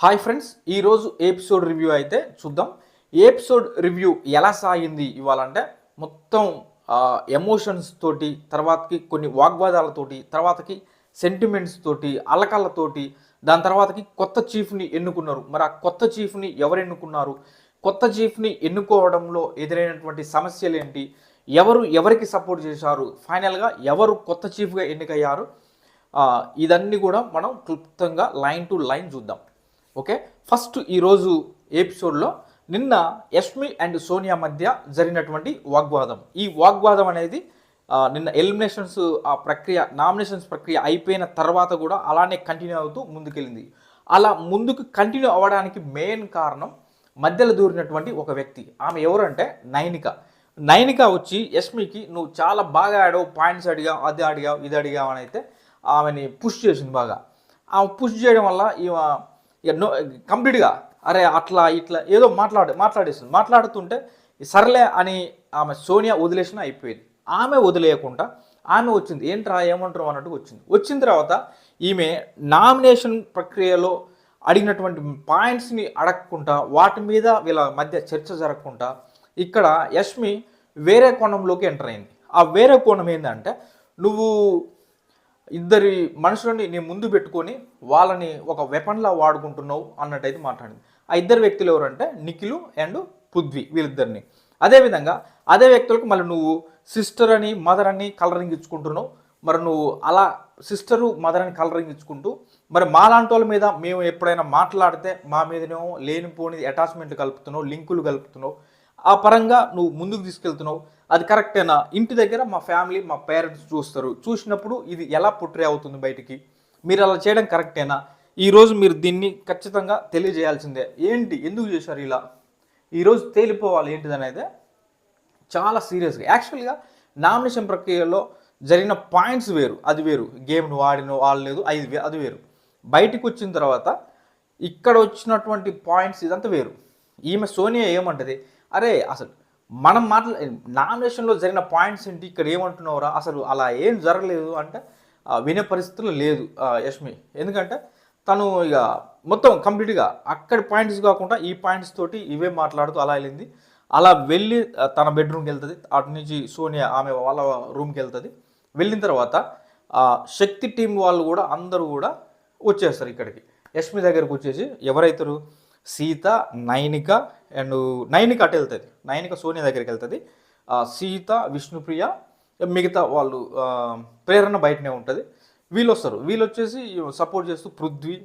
Hi friends ఈరోజు episode review అయితే చూద్దాం. ఎపిసోడ్ రివ్యూ ఎలా సాగింది ఇవ్వాలంటే మొత్తం ఎమోషన్స్ తోటి తర్వాతకి కొన్ని వాగ్వాదాలతోటి తర్వాతకి సెంటిమెంట్స్ తోటి అలకళ్ళతోటి దాని తర్వాతకి కొత్త చీఫ్ని ఎన్నుకున్నారు. మరి ఆ కొత్త చీఫ్ని ఎవరు ఎన్నుకున్నారు? కొత్త చీఫ్ని ఎన్నుకోవడంలో ఎదురైనటువంటి సమస్యలు ఏంటి? ఎవరు ఎవరికి సపోర్ట్ చేశారు? ఫైనల్గా ఎవరు కొత్త చీఫ్గా ఎన్నికయ్యారు? ఇదన్నీ కూడా మనం క్లుప్తంగా లైన్ టు లైన్ చూద్దాం. ఓకే? ఫస్ట్ ఈరోజు ఎపిసోడ్లో నిన్న యష్మి అండ్ సోనియా మధ్య జరిగినటువంటి వాగ్వాదం. ఈ వాగ్వాదం అనేది నిన్న ఎలిమినేషన్స్ ఆ ప్రక్రియ నామినేషన్స్ ప్రక్రియ అయిపోయిన తర్వాత కూడా అలానే కంటిన్యూ అవుతూ ముందుకెళ్ళింది. అలా ముందుకు కంటిన్యూ అవ్వడానికి మెయిన్ కారణం మధ్యలో దూరినటువంటి ఒక వ్యక్తి. ఆమె ఎవరంటే నైనిక. నైనిక వచ్చి యష్మికి నువ్వు చాలా బాగా ఆడావు పాయింట్స్ అడిగావు అది అడిగావు ఇది అడిగావు అని అయితే ఆమెని పుష్ చేసింది బాగా. ఆమె పుష్ చేయడం వల్ల ఈమె ఇక నో కంప్లీట్గా అరే అట్లా ఇట్లా ఏదో మాట్లాడు మాట్లాడేస్తుంది. మాట్లాడుతుంటే సర్లే అని ఆమె సోనియా వదిలేసిన అయిపోయింది. ఆమె వదిలేయకుండా ఆమె వచ్చింది. ఏంట్రా ఏమంటారు అన్నట్టు వచ్చింది. వచ్చిన తర్వాత ఈమె నామినేషన్ ప్రక్రియలో అడిగినటువంటి పాయింట్స్ని అడగకుండా వాటి మీద వీళ్ళ మధ్య చర్చ జరగకుండా ఇక్కడ యష్మి వేరే కోణంలోకి ఎంటర్ అయింది. ఆ వేరే కోణం ఏంటంటే నువ్వు ఇద్దరి మనుషులని నీ ముందు పెట్టుకొని వాళ్ళని ఒక వెపన్లా వాడుకుంటున్నావు అన్నట్టయితే మాట్లాడింది. ఆ ఇద్దరు వ్యక్తులు ఎవరంటే నిఖిలు అండ్ పృథ్వీ వీళ్ళిద్దరిని. అదేవిధంగా అదే వ్యక్తులకు మళ్ళీ నువ్వు సిస్టర్ అని మదర్ అని కలరింగ్ ఇచ్చుకుంటున్నావు. మరి నువ్వు అలా సిస్టరు మదర్ అని కలరింగ్ ఇచ్చుకుంటూ మరి మాలాంటి వాళ్ళ మీద మేము ఎప్పుడైనా మాట్లాడితే మా మీదనేమో లేనిపోని అటాచ్మెంట్లు కలుపుతున్నావు లింకులు కలుపుతున్నావు. ఆ పరంగా నువ్వు ముందుకు తీసుకెళ్తున్నావు. అది కరెక్టేనా ఇంటి దగ్గర మా ఫ్యామిలీ మా పేరెంట్స్ చూస్తారు. చూసినప్పుడు ఇది ఎలా పుట్రే అవుతుంది బయటికి? మీరు అలా చేయడం కరెక్టేనా ఈరోజు మీరు దీన్ని ఖచ్చితంగా తెలియజేయాల్సిందే. ఏంటి? ఎందుకు చేశారు ఇలా? ఈరోజు తేలిపోవాలి ఏంటిది అనేది చాలా సీరియస్గా యాక్చువల్గా నామినేషన్ ప్రక్రియలో జరిగిన పాయింట్స్ వేరు. అది వేరు. గేమ్ను వాడినో ఆడలేదు అది వే- అది వేరు. బయటికి వచ్చిన తర్వాత ఇక్కడ వచ్చినటువంటి పాయింట్స్ ఇదంతా వేరు. ఈమె సోనియా ఏమంటది? అరే అసలు మనం మాట్లా నామినేషన్లో జరిగిన పాయింట్స్ ఏంటి? ఇక్కడ ఏమంటున్నావురా? అసలు అలా ఏం జరగలేదు అంటే వినే పరిస్థితులు లేదు యష్మి. ఎందుకంటే తను ఇక మొత్తం కంప్లీట్గా అక్కడి పాయింట్స్ కాకుండా ఈ పాయింట్స్ తోటి ఇవే మాట్లాడుతూ అలా వెళ్ళింది. అలా వెళ్ళి తన బెడ్రూమ్కి వెళ్తుంది. అటు నుంచి సోనియా ఆమె వాళ్ళ రూమ్కి వెళ్తుంది. వెళ్ళిన తర్వాత శక్తి టీం వాళ్ళు కూడా అందరూ కూడా వచ్చేస్తారు ఇక్కడికి. యష్మి దగ్గరకు వచ్చేసి ఎవరైతారు? సీత నైనిక అండ్ నైనిక అటు వెళ్తుంది. నైనిక సోనియా దగ్గరికి వెళ్తుంది. సీత విష్ణుప్రియ మిగతా వాళ్ళు ప్రేరణ బయటనే ఉంటుంది. వీళ్ళు వస్తారు వీళ్ళు వచ్చేసి సపోర్ట్ చేస్తూ పృథ్వీ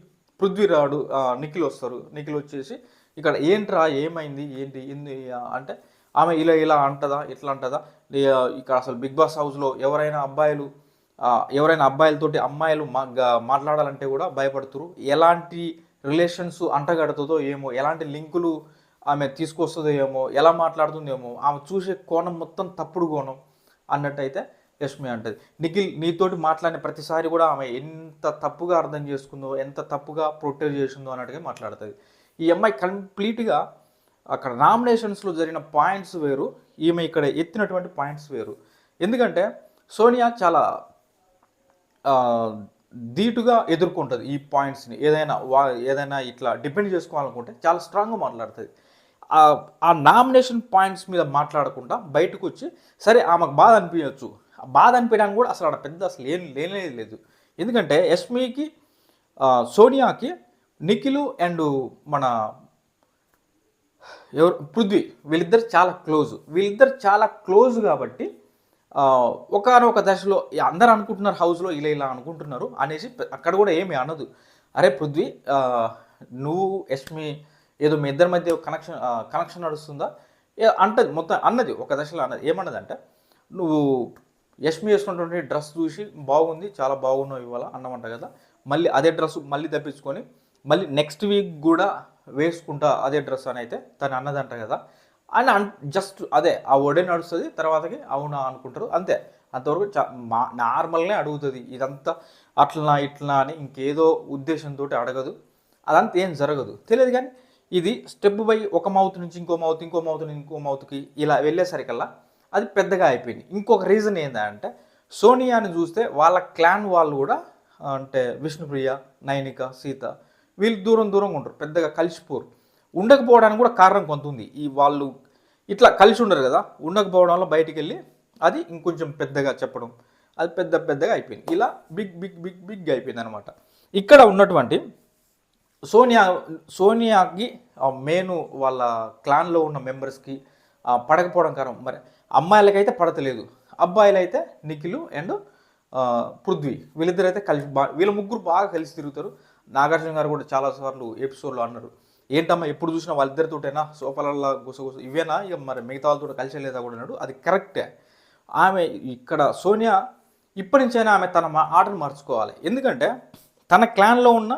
పృథ్వీ రాడు నిఖిల్ వస్తారు. నిఖిల్ వచ్చేసి ఇక్కడ ఏంట్రా ఏమైంది ఏంటి ఏంది అంటే ఆమె ఇలా ఇలా అంటదా ఇట్లా అంటదా? ఇక్కడ అసలు బిగ్ బాస్ హౌస్లో ఎవరైనా అబ్బాయిలు ఎవరైనా అబ్బాయిలతోటి అమ్మాయిలు మా మాట్లాడాలంటే కూడా భయపడుతురు ఎలాంటి రిలేషన్స్ అంటగడుతుందో ఏమో ఎలాంటి లింకులు ఆమె తీసుకొస్తుందో ఏమో ఎలా మాట్లాడుతుందేమో ఆమె చూసే కోణం మొత్తం తప్పుడు కోణం అన్నట్టయితే యష్మి అంటది. నిఖిల్ నీతోటి మాట్లాడిన ప్రతిసారి కూడా ఆమె ఎంత తప్పుగా అర్థం చేసుకుందో ఎంత తప్పుగా ప్రొటెక్ట్ చేసిందో అన్నట్టుగా మాట్లాడుతుంది. ఈ అమ్మాయి కంప్లీట్గా అక్కడ నామినేషన్స్లో జరిగిన పాయింట్స్ వేరు ఈమె ఇక్కడ ఎత్తినటువంటి పాయింట్స్ వేరు. ఎందుకంటే సోనియా చాలా ధీటుగా ఎదుర్కొంటుంది ఈ పాయింట్స్ని. ఏదైనా వా ఏదైనా ఇట్లా డిపెండ్ చేసుకోవాలనుకుంటే చాలా స్ట్రాంగ్గా మాట్లాడుతుంది. ఆ- ఆ నామినేషన్ పాయింట్స్ మీద మాట్లాడకుండా బయటకు వచ్చి సరే ఆమెకు బాధ అనిపించవచ్చు ఆ బాధ అనిపించడానికి కూడా అసలు ఆడ పెద్ద అసలు ఏం లేనేది లేదు. ఎందుకంటే ఎస్మికి సోనియాకి నిఖిలు అండ్ మన ఎవరు పృథ్వీ వీళ్ళిద్దరు చాలా క్లోజ్. వీళ్ళిద్దరు చాలా క్లోజ్ కాబట్టి ఒకనొక దశలో అందరు అనుకుంటున్నారు హౌస్లో ఇలా ఇలా అనుకుంటున్నారు అనేసి అక్కడ కూడా ఏమి అనదు. అరే పృథ్వీ నువ్వు యష్మి ఏదో మీ ఇద్దరి మధ్య కనెక్షన్ కనెక్షన్ నడుస్తుందా? ఏ అంటది మొత్తం అన్నది ఒక దశలో అన్నది. ఏమన్నది అంటే నువ్వు యష్మి వేసుకున్నటువంటి డ్రెస్ చూసి బాగుంది చాలా బాగున్నావు ఇవాళ అన్నమాట కదా మళ్ళీ అదే డ్రెస్ మళ్ళీ తప్పించుకొని మళ్ళీ నెక్స్ట్ వీక్ కూడా వేసుకుంటా అదే డ్రెస్ అని అయితే తను అన్నదంట కదా అని అన్ జస్ట్ అదే ఆ ఒడే నడుస్తుంది తర్వాతకి అవునా అనుకుంటారు అంతే. అంతవరకు చా మా నార్మల్నే అడుగుతుంది ఇదంతా అట్లనా ఇట్లా అని ఇంకేదో ఉద్దేశంతో అడగదు. అదంతా ఏం జరగదు. తెలియదు కానీ ఇది స్టెప్ బై ఒక మౌత్ నుంచి ఇంకో మౌత్ ఇంకో మౌత్ నుంచి ఇంకో మౌత్కి ఇలా వెళ్ళేసరికల్లా అది పెద్దగా అయిపోయింది. ఇంకొక రీజన్ ఏంటంటే సోనియాని చూస్తే వాళ్ళ క్లాన్ వాళ్ళు కూడా అంటే విష్ణుప్రియ నైనిక సీత వీళ్ళు దూరం దూరంగా ఉంటారు పెద్దగా కలిసిపోరు. ఉండకపోవడానికి కూడా కారణం కొంత ఉంది. ఈ వాళ్ళు ఇట్లా కలిసి ఉండరు కదా ఉండకపోవడం వల్ల బయటికి వెళ్ళి అది ఇంకొంచెం పెద్దగా చెప్పడం అది పెద్ద పెద్దగా అయిపోయింది. ఇలా బిగ్ బిగ్ బిగ్ బిగ్ అయిపోయింది అనమాట ఇక్కడ ఉన్నటువంటి సోనియా సోనియాకి మేను వాళ్ళ క్లాన్లో ఉన్న మెంబర్స్కి పడకపోవడం కారణం. మరి అమ్మాయిలకైతే పడతలేదు. అబ్బాయిలైతే నిఖిలు అండ్ పృథ్వీ. వీళ్ళిద్దరైతే కలిసి బా వీళ్ళ ముగ్గురు బాగా కలిసి తిరుగుతారు. నాగార్జున గారు కూడా చాలాసార్లు ఎపిసోడ్లో అన్నారు. ఏంటమ్మా ఎప్పుడు చూసినా వాళ్ళిద్దరితోటైనా సోఫాలల్లో గుసగుస ఇవేనా? ఇక మరి మిగతా వాళ్ళతో కలిసి లేదా కూడా అన్నాడు. అది కరెక్టే ఆమె ఇక్కడ సోనియా ఇప్పటి నుంచైనా ఆమె తన మా ఆటను మార్చుకోవాలి. ఎందుకంటే తన క్లాన్లో ఉన్న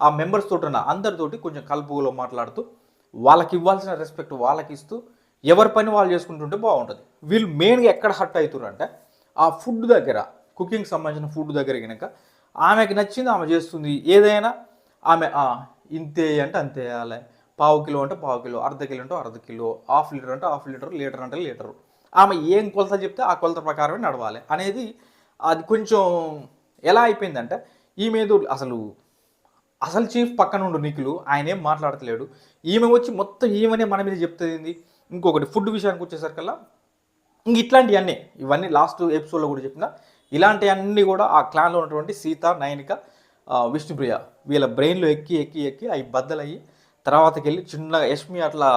ఆ మెంబర్స్ తోటి ఉన్న అందరితోటి కొంచెం కలుపులో మాట్లాడుతూ వాళ్ళకి ఇవ్వాల్సిన రెస్పెక్ట్ వాళ్ళకి ఇస్తూ ఎవరి పని వాళ్ళు చేసుకుంటుంటే బాగుంటుంది. వీళ్ళు మెయిన్గా ఎక్కడ హట్ అవుతున్నారు అంటే ఆ ఫుడ్ దగ్గర కుకింగ్ సంబంధించిన ఫుడ్ దగ్గర కనుక ఆమెకి నచ్చింది ఆమె చేస్తుంది. ఏదైనా ఆమె ఇంతే అంటే అంతే వేయాలి పావు కిలో అంటే పావు కిలో అర్ధ కిలో అంటే అర్ధ కిలో హాఫ్ లీటర్ అంటే హాఫ్ లీటర్ లీటర్ అంటే లీటర్. ఆమె ఏం కొలత చెప్తే ఆ కొలత ప్రకారమే నడవాలి. అనేది అది కొంచెం ఎలా అయిపోయిందంటే ఈమెదో అసలు అసలు చీఫ్ పక్కన ఉండు నిఖిలు ఆయన ఏం మాట్లాడతలేడు. ఈమె వచ్చి మొత్తం ఈమెనే మన మీద చెప్తుంది ఇంకొకటి ఫుడ్ విషయానికి వచ్చేసరికల్లా ఇంక ఇట్లాంటివన్నీ ఇవన్నీ లాస్ట్ ఎపిసోడ్లో కూడా చెప్పిన ఇలాంటివన్నీ కూడా ఆ క్లాన్లో ఉన్నటువంటి సీత నయనిక విష్ణుప్రియ వీళ్ళ బ్రెయిన్లో ఎక్కి ఎక్కి ఎక్కి అవి బద్దలయ్యి తర్వాతకి వెళ్ళి చిన్న యష్మి అట్లా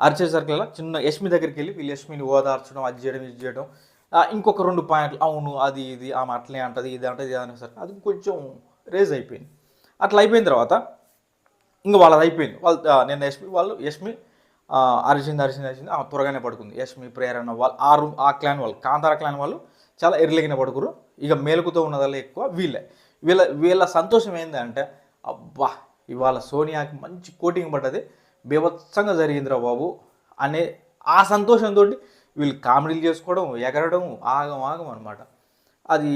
అరిచేసరికల్లా చిన్న యష్మి దగ్గరికి వెళ్ళి వీళ్ళు యష్మిని ఓదార్చడం అది చేయడం ఇది చేయడం. ఇంకొక రెండు పాయింట్లు అవును అది ఇది ఆమె అట్లే అంటది ఇది అంటది ఇది అనేసరికి అది కొంచెం రేజ్ అయిపోయింది. అట్లా అయిపోయిన తర్వాత ఇంకా వాళ్ళది అయిపోయింది. వాళ్ళు నేను నిన్న యష్మి వాళ్ళు యష్మి అరిచింది అరిచింది అరిచింది ఆ త్వరగానే పడుకుంది. యష్మి ప్రేరణ వాళ్ళు ఆ రూమ్ ఆ క్లాన్ వాళ్ళు కాంతార క్లాన్ వాళ్ళు చాలా ఎర్లీగానే పడుకురు ఇక మేలుకుతో ఉన్నదల్లా ఎక్కువ వీళ్ళే. వీళ్ళ వీళ్ళ సంతోషం ఏంటంటే అబ్బా ఇవాళ సోనియాకి మంచి కోటింగ్ పడ్డది బీభత్సంగా జరిగిందిరా బాబు అనే ఆ సంతోషంతో వీళ్ళు కామెడీలు చేసుకోవడం ఎగరడం ఆగం ఆగం అనమాట అది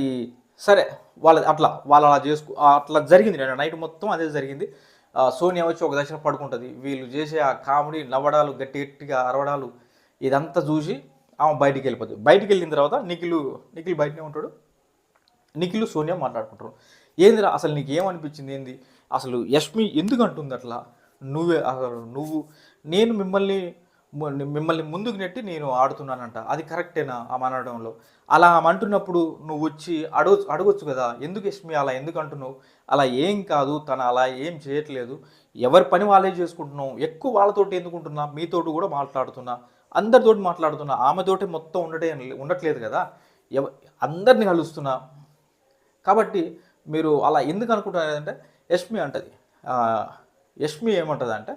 సరే వాళ్ళ అట్లా వాళ్ళు అలా చేసుకో అట్లా జరిగింది. నేను నైట్ మొత్తం అదే జరిగింది. ఆ, సోనియా వచ్చి ఒక దశలో పడుకుంటుంది. వీళ్ళు చేసే ఆ కామెడీ నవ్వడాలు గట్టి గట్టిగా అరవడాలు ఇదంతా చూసి ఆమె బయటికి వెళ్ళిపోతుంది బయటికి వెళ్ళిన తర్వాత నిఖిలు నిఖిల్ బయటనే ఉంటాడు. నిఖిలు సోనియా మాట్లాడుకుంటారు. ఏందిరా అసలు నీకు ఏమనిపించింది ఏంది? అసలు యష్మి ఎందుకు అంటుంది అట్లా? నువ్వే అసలు నువ్వు నేను మిమ్మల్ని మిమ్మల్ని ముందుకు నెట్టి నేను ఆడుతున్నానంట. అది కరెక్టేనా? ఆమె అనడంలో. అలా ఆమె అంటున్నప్పుడు నువ్వు వచ్చి అడగ అడగొచ్చు కదా ఎందుకు యష్మి అలా ఎందుకు అంటున్నావు? అలా ఏం కాదు తను అలా ఏం చేయట్లేదు. ఎవరి పని వాళ్ళే చేసుకుంటున్నావు. ఎక్కువ వాళ్ళతోటి ఎందుకుంటున్నా? మీతోటి కూడా మాట్లాడుతున్నా. అందరితోటి మాట్లాడుతున్నా. ఆమెతోటి మొత్తం ఉండటే ఉండట్లేదు కదా. ఎవ అందరిని కలుస్తున్నా. కాబట్టి మీరు అలా ఎందుకు అనుకుంటారంటే యష్మి అంటది. యష్మి ఏమంటుంది అంటే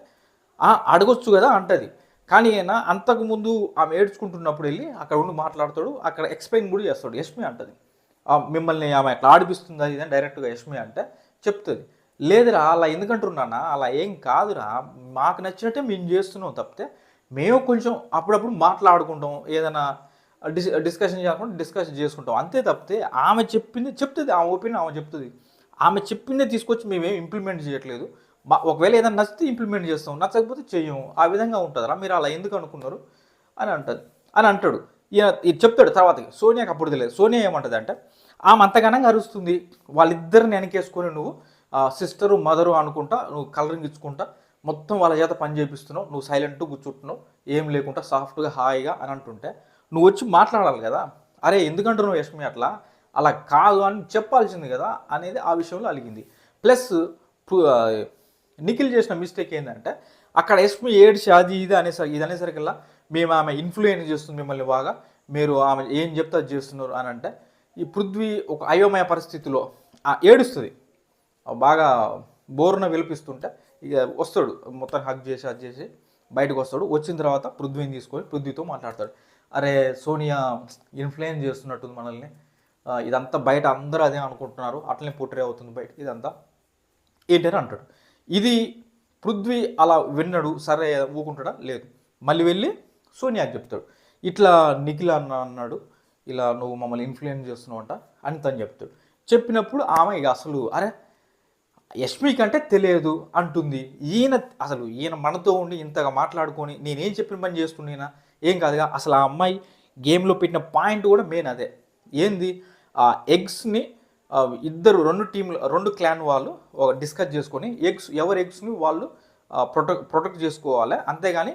అడగొచ్చు కదా అంటది. కానీ ఆయన అంతకుముందు ఆమె ఏడ్చుకుంటున్నప్పుడు వెళ్ళి అక్కడ ఉండి మాట్లాడతాడు అక్కడ ఎక్స్ప్లెయిన్ కూడా చేస్తాడు. యష్మి అంటది. మిమ్మల్ని ఆమె అట్లా ఆడిపిస్తుందా అది డైరెక్ట్గా యష్మి అంటే చెప్తుంది. లేదురా అలా ఎందుకంటున్నానా? అలా ఏం కాదురా. మాకు నచ్చినట్టే మేము చేస్తున్నాం తప్పితే మేము కొంచెం అప్పుడప్పుడు మాట్లాడుకుంటాం. ఏదైనా డిస్ డిస్కషన్ చేయకుండా డిస్కషన్ చేసుకుంటాం. అంతే తప్పితే ఆమె చెప్పింది చెప్తుంది ఆమె ఒపీనియన్ ఆమె చెప్తుంది. ఆమె చెప్పిందే తీసుకొచ్చి మేమేం ఇంప్లిమెంట్ చేయట్లేదు. మా ఒకవేళ ఏదైనా నచ్చితే ఇంప్లిమెంట్ చేస్తాం నచ్చకపోతే చేయము ఆ విధంగా ఉంటుందిరా మీరు అలా ఎందుకు అనుకున్నారు? అని అంటుంది. అని అంటాడు. ఈయన ఇది చెప్తాడు తర్వాత సోనియాకి అప్పుడు తెలియదు. సోనియా ఏమంటుంది అంటే ఆమె అంతగానంగా అరుస్తుంది. వాళ్ళిద్దరిని వెనకేసుకొని నువ్వు సిస్టరు మదరు అనుకుంటా నువ్వు కలరింగ్ ఇచ్చుకుంటా మొత్తం వాళ్ళ చేత పని చేపిస్తున్నావు. నువ్వు సైలెంట్ కూర్చుంటున్నావు. ఏం లేకుండా సాఫ్ట్గా హాయిగా అని అంటుంటే నువ్వు వచ్చి మాట్లాడాలి కదా? అరే ఎందుకంటున్నావు యష్మి అట్లా? అలా కాదు అని చెప్పాల్సింది కదా? అనేది ఆ విషయంలో అలిగింది. ప్లస్ నిఖిల్ చేసిన మిస్టేక్ ఏంటంటే అక్కడ యష్మి ఏడ్చి అది ఇది అనేసరికి ఇది అనేసరికల్లా మేము ఆమె ఇన్ఫ్లుయెన్స్ చేస్తుంది మిమ్మల్ని బాగా మీరు ఆమె ఏం చెప్తే అది చేస్తున్నారు అని అంటే ఈ పృథ్వీ ఒక అయోమయ పరిస్థితిలో ఏడుస్తుంది. బాగా బోరున విలిపిస్తుంటే ఇక వస్తాడు మొత్తం హక్ చేసి అది చేసి బయటకు వస్తాడు. వచ్చిన తర్వాత పృథ్వీని తీసుకొని పృథ్వీతో మాట్లాడతాడు. అరే సోనియా ఇన్ఫ్లుయెన్స్ చేస్తున్నట్టుంది మనల్ని. ఇదంతా బయట అందరూ అదే అనుకుంటున్నారు. అట్లనే పుట్రే అవుతుంది బయట. ఇదంతా. ఏంటని అంటాడు. ఇది పృథ్వీ అలా విన్నాడు సరే ఊకుంటాడా? లేదు. మళ్ళీ వెళ్ళి సోనియాకి చెప్తాడు. ఇట్లా నిఖిల్ అన్న అన్నాడు ఇలా నువ్వు మమ్మల్ని ఇన్ఫ్లుయెన్స్ చేస్తున్నావు అంట అని తను చెప్తాడు. చెప్పినప్పుడు ఆమె ఇక అసలు అరే యష్మి కంటే తెలియదు అంటుంది. ఈయన అసలు ఈయన మనతో ఉండి ఇంతగా మాట్లాడుకొని నేనేం చెప్పిన పని చేస్తున్నాయినా ఏం కాదుగా అసలు ఆ అమ్మాయి గేమ్లో పెట్టిన పాయింట్ కూడా మెయిన్ అదే. ఏంది? ఆ ఎగ్స్ని ఇద్దరు రెండు టీంలు రెండు క్లాన్ వాళ్ళు ఒక డిస్కస్ చేసుకొని ఎగ్స్ ఎవరి ఎగ్స్ని వాళ్ళు ప్రొటెక్ట్ ప్రొటెక్ట్ చేసుకోవాలి. అంతేగాని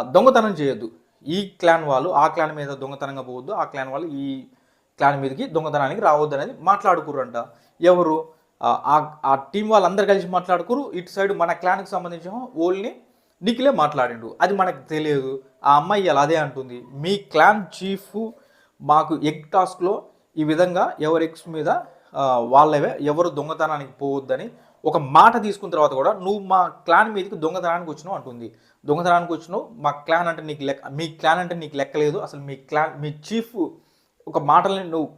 దొంగతనం చేయొద్దు. ఈ క్లాన్ వాళ్ళు ఆ క్లాన్ మీద దొంగతనంగా పోవద్దు ఆ క్లాన్ వాళ్ళు ఈ క్లాన్ మీదకి దొంగతనానికి రావద్దు అనేది మాట్లాడుకురంట ఎవరు? ఆ, ఆ- ఆ టీం వాళ్ళందరూ కలిసి మాట్లాడుకురు. ఇటు సైడ్ మన క్లాన్కి సంబంధించిన ఓల్ని నిఖిలే మాట్లాడిండు. అది మనకు తెలియదు. ఆ అమ్మాయి అలా అదే అంటుంది. మీ క్లాన్ చీఫ్ మాకు ఎగ్ టాస్క్లో ఈ విధంగా ఎవరి ఎగ్స్ మీద వాళ్ళవే ఎవరు దొంగతనానికి పోవద్దని ఒక మాట తీసుకున్న తర్వాత కూడా నువ్వు మా క్లాన్ మీదకి దొంగతనానికి వచ్చినావు అంటుంది. దొంగతనానికి వచ్చినావు. మా క్లాన్ అంటే నీకు లెక్క మీ క్లాన్ అంటే నీకు లెక్కలేదు అసలు మీ క్లాన్ మీ చీఫ్ ఒక మాటల్ని నువ్వు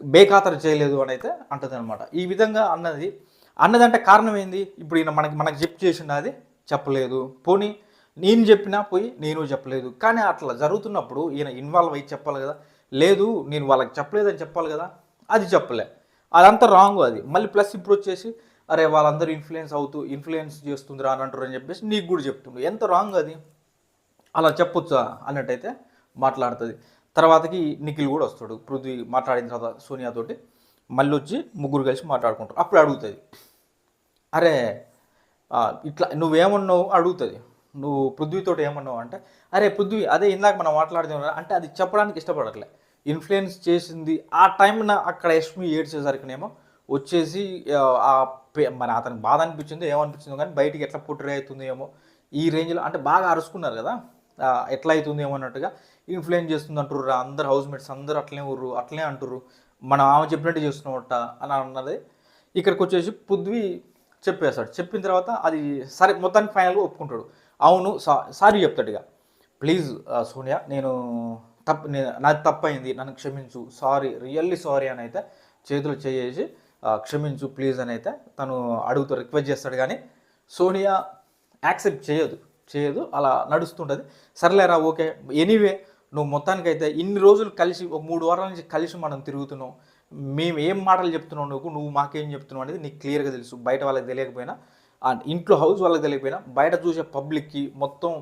బేఖాతరు చేయలేదు అని అయితే అంటుంది అనమాట ఈ విధంగా అన్నది అన్నదంటే కారణం ఏంది? ఇప్పుడు ఈయన మనకి మనకి చెప్పి చేసిండు అది? చెప్పలేదు. పోనీ నేను చెప్పినా పోయి నేను చెప్పలేదు. కానీ అట్లా జరుగుతున్నప్పుడు ఈయన ఇన్వాల్వ్ అయ్యి చెప్పాలి కదా. లేదు నేను వాళ్ళకి చెప్పలేదని చెప్పాలి కదా. అది చెప్పలే. అదంతా రాంగ్ అది. మళ్ళీ ప్లస్ ఇప్పుడు వచ్చేసి అరే వాళ్ళందరూ ఇన్ఫ్లుయెన్స్ అవుతూ ఇన్ఫ్లుయెన్స్ చేస్తుందిరా అని అంటారు అని చెప్పేసి నీకు కూడా చెప్తుండు. ఎంత రాంగ్ అది? అలా చెప్పొచ్చా అన్నట్టయితే మాట్లాడుతుంది. తర్వాతకి నిఖిల్ కూడా వస్తాడు. పృథ్వీ మాట్లాడిన తర్వాత సోనియాతోటి మళ్ళీ వచ్చి ముగ్గురు కలిసి మాట్లాడుకుంటారు. అప్పుడు అడుగుతుంది. అరే ఇట్లా నువ్వేమన్నావు? అడుగుతుంది. నువ్వు పృథ్వీతో ఏమన్నావు అంటే అరే పృథ్వీ అదే ఇందాక మనం మాట్లాడుతున్నా అంటే అది చెప్పడానికి ఇష్టపడట్లే. ఇన్ఫ్లుయెన్స్ చేసింది ఆ టైంన అక్కడ యష్మి ఏడ్చేసరికినేమో వచ్చేసి ఆ, మరి అతనికి బాధ అనిపించిందో ఏమనిపించిందో కానీ బయటికి ఎట్లా పుట్టిరే అవుతుంది ఏమో ఈ రేంజ్లో అంటే బాగా అరుచుకున్నారు కదా ఎట్లా అవుతుంది ఏమో అన్నట్టుగా ఇన్ఫ్లుయెన్స్ చేస్తుంది అంటారు అందరు హౌస్ మేట్స్ అందరూ అట్లనే ఊర్రు అట్లనే అంటారు మనం ఆమె చెప్పినట్టు చేస్తున్నామట అని అన్నది. ఇక్కడికి వచ్చేసి పృథ్వీ చెప్పేస్తాడు. చెప్పిన తర్వాత అది సరే మొత్తానికి ఫైనల్గా ఒప్పుకుంటాడు. అవును సా సారీ చెప్తాడు ఇక. ప్లీజ్ సోనియా నేను తప్పు నేను నాది తప్పైంది నన్ను క్షమించు. సారీ రియల్లీ సారీ అని అయితే చేతులు చేసి క్షమించు ప్లీజ్ అని అయితే తను అడుగుతూ రిక్వెస్ట్ చేస్తాడు. కానీ సోనియా యాక్సెప్ట్ చేయదు. చేయదు అలా నడుస్తుంటుంది. సర్లేరా ఓకే. ఎనీవే నువ్వు మొత్తానికైతే ఇన్ని రోజులు కలిసి ఒక మూడు వారాల నుంచి కలిసి మనం తిరుగుతున్నాం. మేము ఏం మాటలు చెప్తున్నావు నువ్వు? నువ్వు మాకేం చెప్తున్నావు అనేది నీకు క్లియర్గా తెలుసు. బయట వాళ్ళకి తెలియకపోయినా అండ్ ఇంట్లో హౌస్ వాళ్ళకి తెలియకపోయినా బయట చూసే పబ్లిక్కి మొత్తం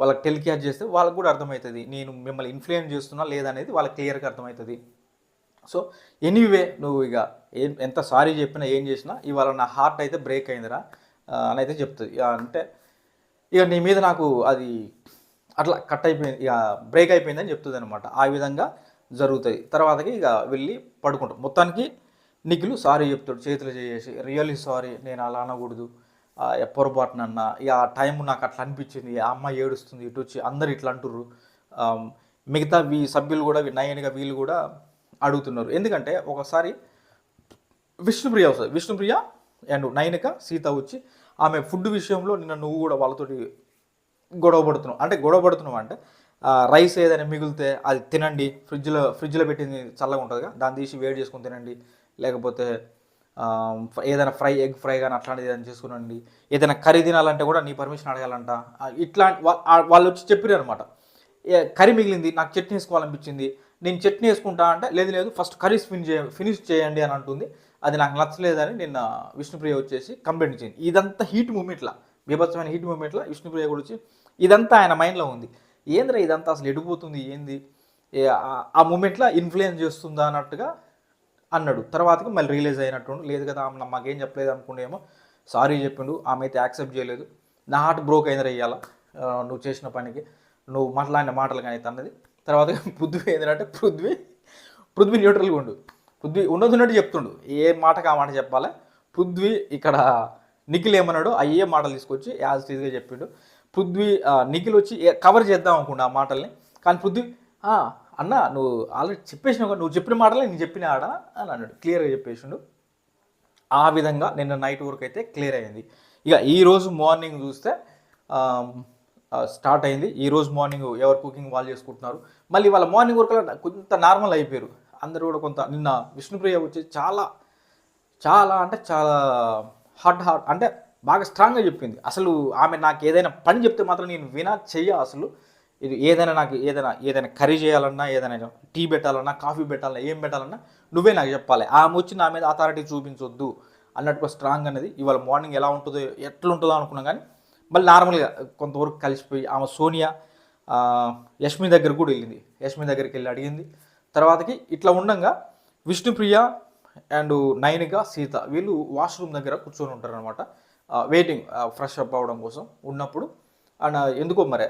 వాళ్ళకి టెలికాస్ట్ చేస్తే వాళ్ళకి కూడా అర్థమవుతుంది. నేను మిమ్మల్ని ఇన్ఫ్లుయెన్స్ చేస్తున్నా లేదనేది వాళ్ళకి క్లియర్గా అర్థమవుతుంది. సో ఎనీవే నువ్వు ఇక ఏం ఎంత సారీ చెప్పినా ఏం చేసినా ఇవాళ నా హార్ట్ అయితే బ్రేక్ అయిందిరా అని అయితే చెప్తుంది. అంటే ఇక నీ మీద నాకు అది అట్లా కట్ అయిపోయింది ఇక బ్రేక్ అయిపోయిందని చెప్తుంది అనమాట ఆ విధంగా జరుగుతాయి. తర్వాతకి ఇక వెళ్ళి పడుకుంటాం. మొత్తానికి నిఖిలు సారీ చెప్తాడు. చేతులు చేసి రియల్లీ సారీ నేను అలా అనకూడదు. ఆ, పొరపాటునన్న ఇక ఆ టైం నాకు అట్లా అనిపించింది ఆ అమ్మాయి ఏడుస్తుంది ఇటు వచ్చి అందరు ఇట్లా అంటుర్రు. మిగతా వీ సభ్యులు కూడా నయనిగా వీళ్ళు కూడా అడుగుతున్నారు. ఎందుకంటే ఒకసారి విష్ణుప్రియ వస్తుంది. విష్ణుప్రియ అండ్ నయనిక సీత వచ్చి ఆమె ఫుడ్ విషయంలో నిన్న నువ్వు కూడా వాళ్ళతోటి గొడవ పడుతున్నావు. అంటే గొడవ పడుతున్నావు అంటే రైస్ ఏదైనా మిగిలితే అది తినండి. ఫ్రిడ్జ్లో ఫ్రిడ్జ్లో పెట్టింది చల్లగా ఉంటుందిగా దాన్ని తీసి వేడి చేసుకొని తినండి. లేకపోతే ఏదైనా ఫ్రై ఎగ్ ఫ్రై కానీ అట్లాంటిది ఏదైనా చేసుకునండి. ఏదైనా కర్రీ తినాలంటే కూడా నీ పర్మిషన్ అడగాలంట. ఇట్లా ఇట్లాంటి వాళ్ళు వచ్చి చెప్పారు అనమాట కర్రీ మిగిలింది నాకు చట్నీ వేసుకోవాలనిపించింది నేను చట్నీ వేసుకుంటా అంటే లేదు లేదు ఫస్ట్ కర్రీస్ ఫినిష్ చేయ ఫినిష్ చేయండి అని అంటుంది. అది నాకు నచ్చలేదని నిన్న విష్ణుప్రియ వచ్చేసి కంప్లైంట్ చేయండి ఇదంతా హీట్ మూమెంట్లా బీభత్సమైన హీట్ మూమెంట్లో విష్ణుప్రియ కూడా వచ్చి ఇదంతా ఆయన మైండ్లో ఉంది. ఏందిరా ఇదంతా అసలు ఎడిపోతుంది ఏంది? ఆ- మూమెంట్లో ఇన్ఫ్లుయెన్స్ చేస్తుందా అన్నట్టుగా అన్నాడు. తర్వాతకి మళ్ళీ రిలీజ్ అయినట్టు లేదు కదా ఆమె మాకేం చెప్పలేదు అనుకుండేమో. సారీ చెప్పిండు. ఆమె అయితే యాక్సెప్ట్ చేయలేదు. నా హార్ట్ బ్రోక్ అయింది ఇవాళ నువ్వు చేసిన పనికి. నువ్వు మాట్లాడిన మాటలు కానీ అయితే అన్నది తర్వాత పృథ్వీ ఏంటంటే పృథ్వీ పృథ్వీ న్యూట్రల్గా ఉండు. పృథ్వీ ఉన్నది ఉన్నట్టు చెప్తుండు. ఏ మాటకు ఆ మాట చెప్పాలి? పృథ్వీ ఇక్కడ నిఖిల్ ఏమన్నాడు? అయ్యే మాటలు తీసుకొచ్చి యాజ్ టీజ్గా చెప్పిండు. పృథ్వీ నిఖిల్ వచ్చి కవర్ చేద్దాం అనుకున్నా ఆ మాటల్ని. కానీ పృథ్వీ అన్న నువ్వు ఆల్రెడీ చెప్పేసినావు నువ్వు చెప్పిన మాటలే నేను చెప్పిన ఆడ? అని అన్నాడు. క్లియర్గా చెప్పేసిండు. ఆ విధంగా నిన్న నైట్ వరకు అయితే క్లియర్ అయింది. ఇక ఈరోజు మార్నింగ్ చూస్తే స్టార్ట్ అయింది. ఈరోజు మార్నింగ్ ఎవరు కుకింగ్ వాళ్ళు చేసుకుంటున్నారు? మళ్ళీ వాళ్ళ మార్నింగ్ వరకు కొంత నార్మల్ అయిపోయారు. అందరూ కూడా కొంత నిన్న విష్ణుప్రియ వచ్చి చాలా చాలా అంటే చాలా హార్ట్ హార్ట్ అంటే బాగా స్ట్రాంగ్గా చెప్పింది. అసలు ఆమె నాకు ఏదైనా పని చెప్తే మాత్రం నేను వినా చెయ్య అసలు. ఇది ఏదైనా నాకు ఏదైనా ఏదైనా కర్రీ చేయాలన్నా ఏదైనా టీ పెట్టాలన్నా కాఫీ పెట్టాలన్నా ఏం పెట్టాలన్నా నువ్వే నాకు చెప్పాలి. ఆమె వచ్చి నా మీద అథారిటీ చూపించొద్దు అన్నట్టుగా స్ట్రాంగ్ అనేది ఇవాళ మార్నింగ్ ఎలా ఉంటుందో ఎట్లుంటుందో అనుకున్నాం కానీ మళ్ళీ నార్మల్గా కొంతవరకు కలిసిపోయి ఆమె సోనియా యష్మి దగ్గర కూడా వెళ్ళింది. యష్మి దగ్గరికి వెళ్ళి అడిగింది. తర్వాతకి ఇట్లా ఉండగా విష్ణుప్రియ అండ్ నయనిక సీత వీళ్ళు వాష్రూమ్ దగ్గర కూర్చొని ఉంటారు అనమాట వెయిటింగ్ ఫ్రెష్ అప్ అవ్వడం కోసం ఉన్నప్పుడు. అండ్ ఎందుకో మరే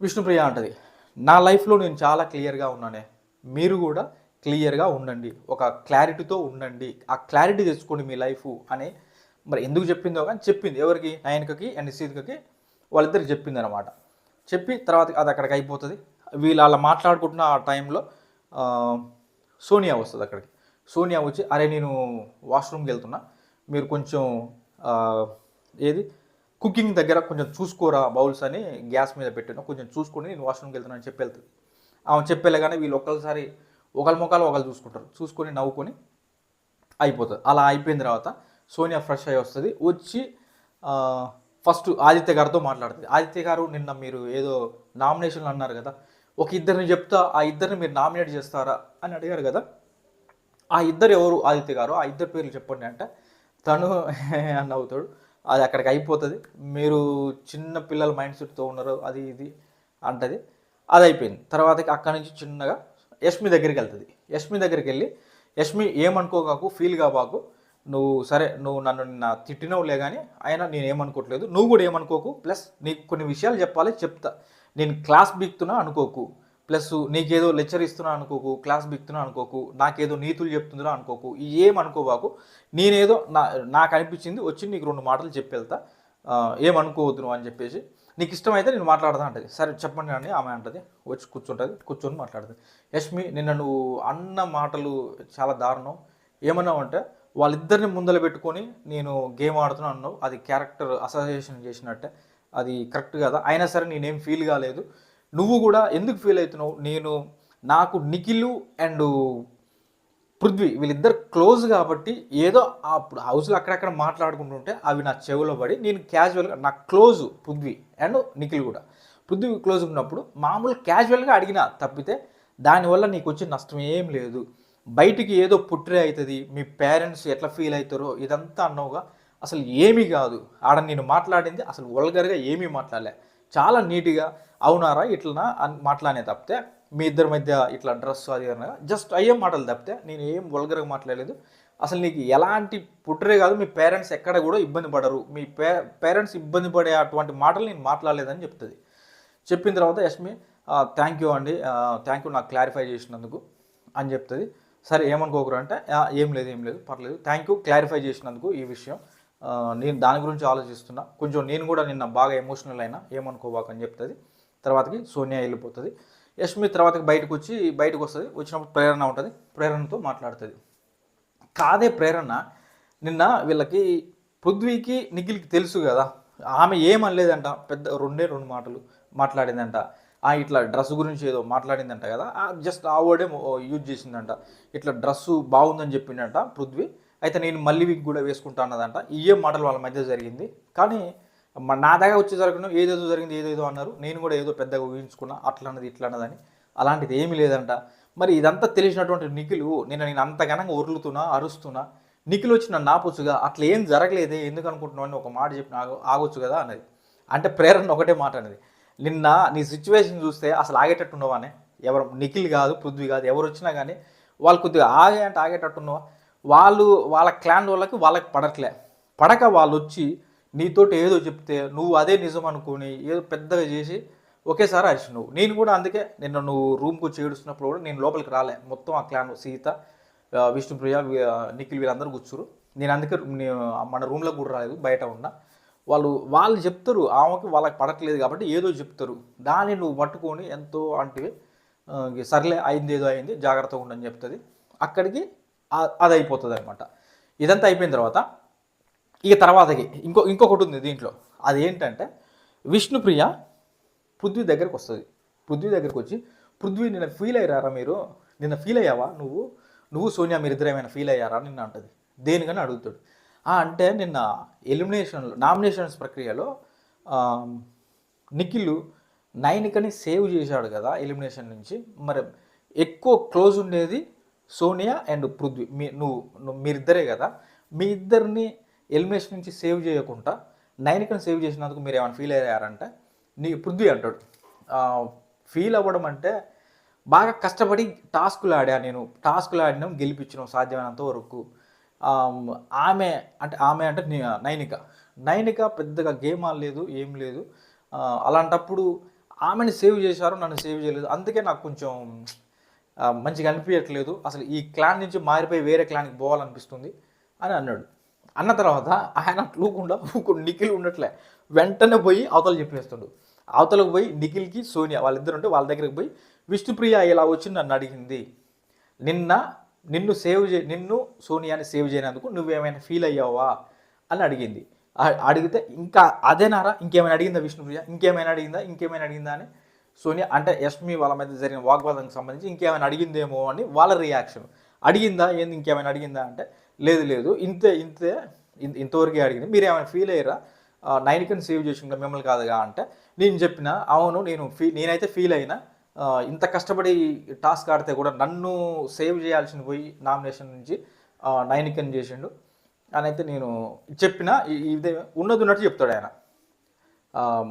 విష్ణుప్రియ అంటది నా లైఫ్లో నేను చాలా క్లియర్గా ఉన్నానే మీరు కూడా క్లియర్గా ఉండండి ఒక క్లారిటీతో ఉండండి ఆ క్లారిటీ తెచ్చుకోండి మీ లైఫ్ అని మరి ఎందుకు చెప్పిందో కానీ చెప్పింది. ఎవరికి? నయనికకి అండ్ సీతకకి వాళ్ళిద్దరికి చెప్పింది అనమాట చెప్పి తర్వాత అది అక్కడికి అయిపోతుంది. వీళ్ళు అలా మాట్లాడుకుంటున్న ఆ టైంలో సోనియా వస్తుంది అక్కడికి. సోనియా వచ్చి అరే నేను వాష్రూమ్కి వెళ్తున్నా మీరు కొంచెం ఏది? కుకింగ్ దగ్గర కొంచెం చూసుకోరా బౌల్స్ అని గ్యాస్ మీద పెట్టాను. కొంచెం చూసుకొని నేను వాష్రూమ్కి వెళ్తున్నాను అని చెప్పి వెళ్తుంది ఆమె చెప్పేలాగానే వీళ్ళు ఒక్కసారి ఒకళ్ళ ముఖాలు ఒకరు చూసుకుంటారు. చూసుకొని నవ్వుకొని అయిపోతుంది అలా అయిపోయిన తర్వాత సోనియా ఫ్రెష్ అయ్యి వస్తుంది. వచ్చి ఫస్ట్ ఆదిత్య గారితో మాట్లాడుతుంది. ఆదిత్య గారు నిన్న మీరు ఏదో నామినేషన్లు అన్నారు కదా ఒక ఇద్దరిని చెప్తా ఆ ఇద్దరిని మీరు నామినేట్ చేస్తారా అని అడిగారు కదా. ఆ ఇద్దరు ఎవరు? ఆదిత్య గారు. ఆ ఇద్దరు పేర్లు చెప్పండి అంటే. తను అని అవుతాడు. అది అక్కడికి అయిపోతుంది. మీరు చిన్న పిల్లల మైండ్ సెట్తో ఉన్నారు అది ఇది అంటది. అది అయిపోయింది. తర్వాత అక్కడి నుంచి చిన్నగా యష్మి దగ్గరికి వెళ్తుంది. యష్మి దగ్గరికి వెళ్ళి యష్మి ఏమనుకోగాకు ఫీల్ కాబాకు నువ్వు సరే నువ్వు నన్ను నిన్న తిట్టినవులే కానీ అయినా నేను ఏమనుకోవట్లేదు నువ్వు కూడా ఏమనుకోకు. ప్లస్ నీకు కొన్ని విషయాలు చెప్పాలి చెప్తా. నేను క్లాస్ బీక్తున్నా అనుకోకు. ప్లస్ నీకేదో లెక్చర్ ఇస్తున్నా అనుకోకు క్లాస్ బిక్తున్నా అనుకోకు నాకేదో నీతులు చెప్తుందిరా అనుకోకు ఏం అనుకోబాకు. నేనేదో నా నాకు అనిపించింది వచ్చి నీకు రెండు మాటలు చెప్పి వెళ్తా ఏమనుకోవద్దు నువ్వు అని చెప్పేసి. నీకు ఇష్టమైతే నేను మాట్లాడదా అంటది. సరే చెప్పండి అండి ఆమె అంటది. వచ్చి కూర్చుంటుంది కూర్చొని మాట్లాడుతుంది. యష్మి నిన్న నువ్వు అన్న మాటలు చాలా దారుణం. ఏమన్నావు అంటే వాళ్ళిద్దరిని ముందర పెట్టుకొని నేను గేమ్ ఆడుతున్నాను అన్నావు. అది క్యారెక్టర్ అసోసియేషన్ చేసినట్టే. అది కరెక్ట్ కదా? అయినా సరే నేనేం ఫీల్ కాలేదు. నువ్వు కూడా ఎందుకు ఫీల్ అవుతున్నావు? నేను నాకు నిఖిలు అండ్ పృథ్వీ వీళ్ళిద్దరు క్లోజ్ కాబట్టి ఏదో అప్పుడు హౌస్లో అక్కడక్కడ మాట్లాడుకుంటుంటే అవి నా చెవిలో పడి నేను క్యాజువల్గా నా క్లోజ్ పృథ్వీ అండ్ నిఖిల్ కూడా. పృథ్వీ క్లోజ్ ఉన్నప్పుడు మామూలు క్యాజువల్గా అడిగినా తప్పితే దానివల్ల నీకు వచ్చే నష్టం ఏం లేదు. బయటికి ఏదో పుట్టిరే అవుతుంది మీ పేరెంట్స్ ఎట్లా ఫీల్ అవుతారో ఇదంతా అన్నావుగా అసలు ఏమీ కాదు. ఆడ నేను మాట్లాడింది అసలు వల్గర్గా ఏమీ మాట్లాడలే. చాలా నీట్గా అవునారా ఇట్లనా అని మాట్లాడే తప్పితే మీ ఇద్దరి మధ్య ఇట్లా డ్రెస్ అది అనగా జస్ట్ అయ్యే మాటలు తప్పితే నేను ఏం వల్గరగా మాట్లాడలేదు. అసలు నీకు ఎలాంటి పుట్టరే కాదు మీ పేరెంట్స్ ఎక్కడ కూడా ఇబ్బంది పడరు. మీ పే పేరెంట్స్ ఇబ్బంది పడే అటువంటి మాటలు నేను మాట్లాడలేదని చెప్తుంది. చెప్పిన తర్వాత యష్మి థ్యాంక్ యూ అండి. థ్యాంక్ యూ నాకు క్లారిఫై చేసినందుకు అని చెప్తుంది. సరే ఏమనుకోకరు అంటే ఏం లేదు ఏం లేదు పర్లేదు. థ్యాంక్ యూ క్లారిఫై చేసినందుకు ఈ విషయం. నేను దాని గురించి ఆలోచిస్తున్నా. కొంచెం నేను కూడా నిన్న బాగా ఎమోషనల్ అయినా ఏమనుకోవాక అని చెప్తుంది. తర్వాతకి సోనియా వెళ్ళిపోతుంది. యష్మి తర్వాతకి బయటకు వచ్చి బయటకు వస్తుంది వచ్చినప్పుడు ప్రేరణ ఉంటుంది. ప్రేరణతో మాట్లాడుతుంది. కాదే ప్రేరణ నిన్న వీళ్ళకి పృథ్వీకి నిఖిల్కి తెలుసు కదా. ఆమె ఏమనలేదంట. పెద్ద రెండే రెండు మాటలు మాట్లాడిందంట. ఆ ఇట్లా డ్రెస్ గురించి ఏదో మాట్లాడిందంట కదా. జస్ట్ ఆ వర్డే యూజ్ చేసిందంట. ఇట్లా డ్రెస్సు బాగుందని చెప్పిందంట పృథ్వీ. అయితే నేను మళ్ళీ వీక్ కూడా వేసుకుంటా అన్నదంట. ఇవే మాటలు వాళ్ళ మధ్య జరిగింది. కానీ నా దగ్గర వచ్చే ఏదేదో జరిగింది ఏదేదో అన్నారు. నేను కూడా ఏదో పెద్దగా ఊహించుకున్నా అట్లన్నది అన్నది అలాంటిది ఏమీ లేదంట. మరి ఇదంతా తెలిసినటువంటి నిఖిల్ నేను నేను అంత ఘనంగా ఉరులుతున్నా అరుస్తున్నా నిఖిల్ వచ్చిన నాపొచ్చుగా అట్లా ఏం జరగలేదే ఎందుకు అనుకుంటున్నావు అని ఒక మాట చెప్పిన ఆగొచ్చు కదా అన్నది. అంటే ప్రేరణ ఒకటే మాట అనేది నిన్న నీ సిచ్యువేషన్ చూస్తే అసలు ఆగేటట్టున్నావానే ఎవరు నిఖిల్ కాదు పృథ్వీ కాదు ఎవరు వచ్చినా కానీ వాళ్ళు కొద్దిగా ఆగే అంటే ఆగేటట్టున్నావా వాళ్ళు వాళ్ళ క్లాన్ వాళ్ళకి వాళ్ళకి పడట్లే. పడక వాళ్ళు వచ్చి నీతోటి ఏదో చెప్తే నువ్వు అదే నిజం అనుకుని ఏదో పెద్దగా చేసి ఒకేసారి అరిచి నువ్వు నేను కూడా అందుకే నిన్న నువ్వు రూమ్కి వచ్చి ఏడుస్తున్నప్పుడు కూడా నేను లోపలికి రాలే. మొత్తం ఆ క్లాన్ సీత విష్ణుప్రియ నిఖిల్ వీళ్ళందరూ కూర్చురు నేను అందుకే నేను మన రూమ్లో కూడా రాలేదు బయట ఉన్నా. వాళ్ళు వాళ్ళు చెప్తారు ఆమెకి వాళ్ళకి పడట్లేదు కాబట్టి ఏదో చెప్తారు. దాన్ని నువ్వు పట్టుకొని ఎంతో అంటే సర్లే అయింది ఏదో అయింది జాగ్రత్తగా ఉండని చెప్తుంది. అక్కడికి అది అయిపోతుంది అనమాట ఇదంతా అయిపోయిన తర్వాత ఇక తర్వాతకి ఇంకో ఇంకొకటి ఉంది దీంట్లో. అది ఏంటంటే విష్ణుప్రియ పృథ్వీ దగ్గరికి వస్తుంది. పృథ్వీ దగ్గరకు వచ్చి పృథ్వీ నిన్న ఫీల్ అయ్యారా మీరు? నిన్న ఫీల్ అయ్యావా నువ్వు? నువ్వు సోనియా మీరు ఇద్దరు ఏమైనా ఫీల్ అయ్యారా? నిన్న అంటది. దేనికని అడుగుతాడు. అంటే నిన్న ఎలిమినేషన్లో నామినేషన్స్ ప్రక్రియలో ఆ, నిఖిల్ నైనికని సేవ్ చేశాడు కదా ఎలిమినేషన్ నుంచి. మరి ఎక్కువ క్లోజ్ ఉండేది సోనియా అండ్ పృథ్వీ. మీ నువ్వు మీరిద్దరే కదా? మీ ఇద్దరిని ఎలిమినేషన్ నుంచి సేవ్ చేయకుండా నైనికని సేవ్ చేసినందుకు మీరు ఏమైనా ఫీల్ అయ్యారంటే నీ పృథ్వీ అంటాడు. ఫీల్ అవ్వడం అంటే బాగా కష్టపడి టాస్కులు ఆడా నేను. టాస్కులు ఆడినాం గెలిపించినాం సాధ్యమైనంత వరకు. ఆమె అంటే ఆమె అంటే నైనిక. నైనిక పెద్దగా గేమ్ ఆడలేదు ఏం లేదు. అలాంటప్పుడు ఆమెని సేవ్ చేశారు నన్ను సేవ్ చేయలేదు. అందుకే నాకు కొంచెం మంచిగా అనిపించట్లేదు. అసలు ఈ క్లాన్ నుంచి మారిపోయి వేరే క్లాన్కి పోవాలనిపిస్తుంది అని అన్నాడు. అన్న తర్వాత ఆయన అట్లూకుండా నిఖిల్ ఉండట్లే. వెంటనే పోయి అవతలు చెప్పేస్తాడు. అవతలకు పోయి నిఖిల్కి సోనియా వాళ్ళిద్దరు ఉంటే వాళ్ళ దగ్గరికి పోయి విష్ణుప్రియ ఇలా వచ్చి నన్ను అడిగింది. నిన్న నిన్ను సేవ్ చే నిన్ను సోనియాని సేవ్ చేయనందుకు నువ్వేమైనా ఫీల్ అయ్యావా? అని అడిగింది. అడిగితే ఇంకా అదేనారా ఇంకేమైనా అడిగిందా విష్ణుప్రియ? ఇంకేమైనా అడిగిందా? ఇంకేమైనా అడిగిందా? అని సోనియా అంటే యష్మి వాళ్ళ మధ్య జరిగిన వాగ్వాదానికి సంబంధించి ఇంకేమైనా అడిగిందేమో అని వాళ్ళ రియాక్షన్ అడిగిందా? ఏంది ఇంకేమైనా అడిగిందా అంటే లేదు లేదు. ఇంతే ఇంతే ఇంత ఇంతవరకే అడిగింది. మీరు ఏమైనా ఫీల్ అయ్యారా నైన్కని సేవ్ చేసిందా మిమ్మల్ని కాదుగా అంటే నేను చెప్పిన అవును నేను ఫీ నేనైతే ఫీల్ అయినా ఇంత కష్టపడి టాస్క్ ఆడితే కూడా నన్ను సేవ్ చేయాల్సిన పోయి నామినేషన్ నుంచి నైన్కని చేసిండు. అని అయితే నేను చెప్పిన ఇదే ఉన్నది ఉన్నట్టు చెప్తాడు ఆయన.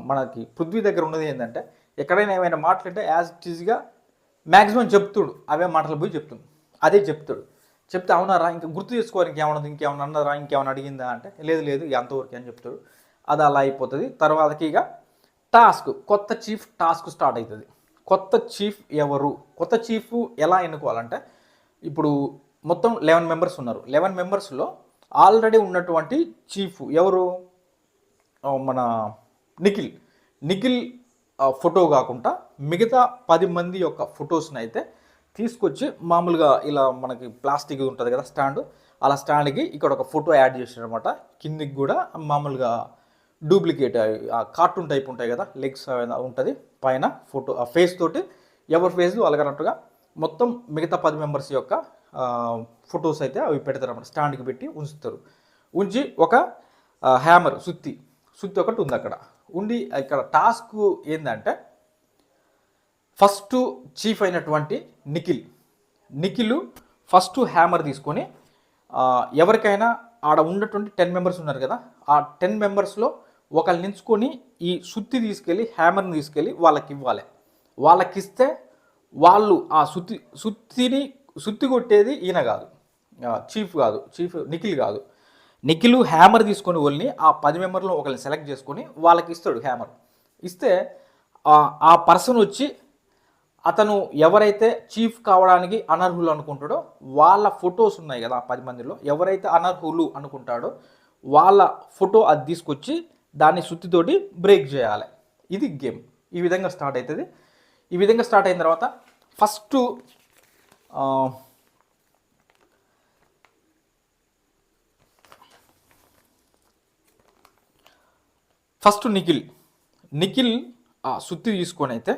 మనకి పృథ్వీ దగ్గర ఉన్నది ఏంటంటే ఎక్కడైనా ఏమైనా మాట్లాడితే యాజ్ ఇట్ ఈజ్గా మ్యాక్సిమం చెప్తుడు. అవే మాటలు పోయి చెప్తుంది. అదే చెప్తాడు. చెప్తే అవునారా ఇంకా గుర్తు చేసుకోవాలి ఇంకేమన్నా ఇంకేమన్నా అన్నారా ఇంకేమన్నా అడిగిందా అంటే లేదు లేదు ఎంతవరకు అని చెప్తాడు. అది అలా అయిపోతుంది. తర్వాతకి ఇక టాస్క్ కొత్త చీఫ్ టాస్క్ స్టార్ట్ అవుతుంది కొత్త చీఫ్ ఎవరు? కొత్త చీఫ్ ఎలా ఎన్నుకోవాలంటే ఇప్పుడు మొత్తం లెవెన్ మెంబర్స్ ఉన్నారు. లెవెన్ మెంబర్స్లో ఆల్రెడీ ఉన్నటువంటి చీఫ్ ఎవరు? మన నిఖిల్. నిఖిల్ ఫోటో కాకుండా మిగతా పది మంది యొక్క ఫొటోస్ని అయితే తీసుకొచ్చి మామూలుగా ఇలా మనకి ప్లాస్టిక్ ఉంటుంది కదా స్టాండ్ అలా స్టాండ్కి ఇక్కడ ఒక ఫోటో యాడ్ చేసారు అనమాట కిందికి కూడా మామూలుగా డూప్లికేట్ కార్టూన్ టైప్ ఉంటాయి కదా లెగ్స్ ఉంటుంది. పైన ఫోటో ఆ ఫేస్ తోటి ఎవరి ఫేస్ అలగనట్టుగా మొత్తం మిగతా పది మెంబర్స్ యొక్క ఫొటోస్ అయితే అవి పెడతారు అన్నమాట స్టాండ్కి పెట్టి ఉంచుతారు. ఉంచి ఒక హ్యామర్ సుత్తి సుత్తి ఒకటి ఉంది అక్కడ. ఉండి ఇక్కడ టాస్క్ ఏంటంటే ఫస్ట్ చీఫ్ అయినటువంటి నిఖిల్. నిఖిల్ ఫస్ట్ హ్యామర్ తీసుకొని ఎవరికైనా ఆడ ఉన్నటువంటి టెన్ మెంబర్స్ ఉన్నారు కదా ఆ టెన్ మెంబర్స్లో ఒకళ్ళు నించుకొని ఈ సుత్తి తీసుకెళ్ళి హ్యామర్ని తీసుకెళ్ళి వాళ్ళకి ఇవ్వాలి. వాళ్ళకి ఇస్తే వాళ్ళు ఆ సుత్తి సుత్తిని సుత్తి కొట్టేది ఈయన కాదు. చీఫ్ కాదు చీఫ్ నిఖిల్ కాదు. నిఖిల్ హ్యామర్ తీసుకొని వాళ్ళని ఆ పది మెంబర్లో ఒకరిని సెలెక్ట్ చేసుకొని వాళ్ళకి ఇస్తాడు హ్యామర్. ఇస్తే ఆ- ఆ పర్సన్ వచ్చి అతను ఎవరైతే చీఫ్ కావడానికి అనర్హులు అనుకుంటాడో వాళ్ళ ఫొటోస్ ఉన్నాయి కదా ఆ పది మందిలో ఎవరైతే అనర్హులు అనుకుంటాడో వాళ్ళ ఫోటో అది తీసుకొచ్చి దాన్ని సుత్తితోటి బ్రేక్ చేయాలి. ఇది గేమ్. ఈ విధంగా స్టార్ట్ అవుతుంది. ఈ విధంగా స్టార్ట్ అయిన తర్వాత ఫస్ట్ ఫస్ట్ నిఖిల్. నిఖిల్ సుత్తి తీసుకొని అయితే